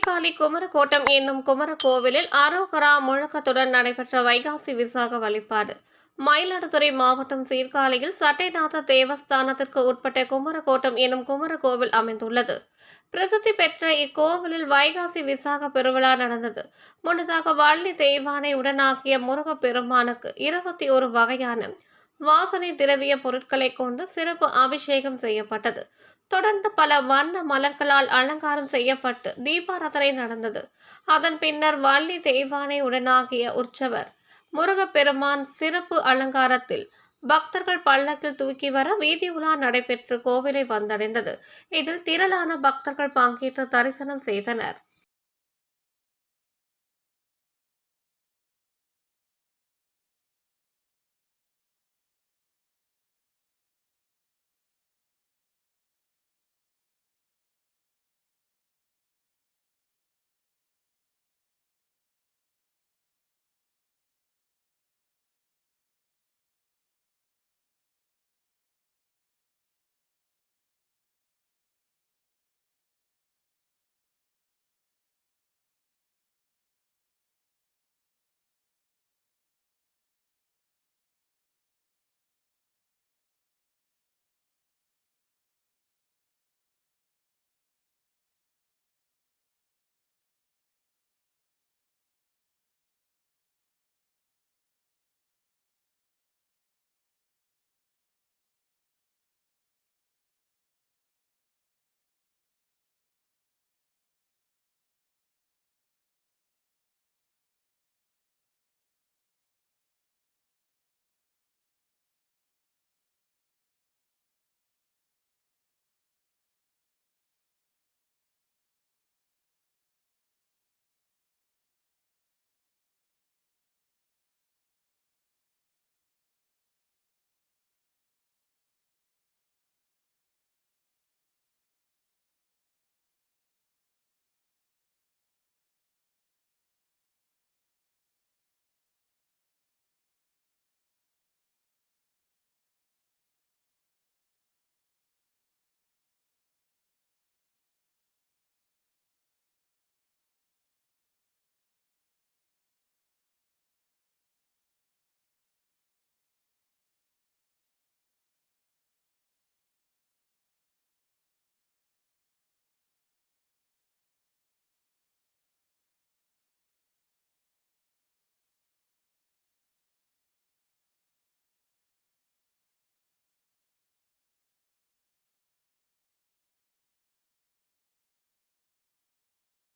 சீர்காழி குமரக்கோட்டம் என்னும் குமர கோவிலில் அரோகரா முழக்கத்துடன் நடைபெற்ற வைகாசி விசாக வழிபாடு. மயிலாடுதுறை மாவட்டம் சீர்காழியில் சட்டைநாத தேவஸ்தானத்திற்கு உட்பட்ட குமரக்கோட்டம் என்னும் குமர கோவில் அமைந்துள்ளது. பிரசித்தி பெற்ற இக்கோவிலில் வைகாசி விசாக பெருவிழா நடந்தது. முன்னதாக வள்ளி தெய்வானை உடனாகிய முருகப் பெருமானுக்கு இருபத்தி ஒரு வகையான வாசனை திரவிய பொருட்களை கொண்டு சிறப்பு அபிஷேகம் செய்யப்பட்டது. தொடர்ந்து பல வண்ண மலர்களால் அலங்காரம் செய்யப்பட்டு தீபாராதனை நடந்தது. அதன் பின்னர் வள்ளி தெய்வானை உடனாகிய உற்சவர் முருகப்பெருமான் சிறப்பு அலங்காரத்தில் பக்தர்கள் பள்ளத்தில் தூக்கி வர வீதி உலா நடைபெற்று கோவிலை வந்தடைந்தது. இதில் திரளான பக்தர்கள் பங்கேற்று தரிசனம் செய்தனர்.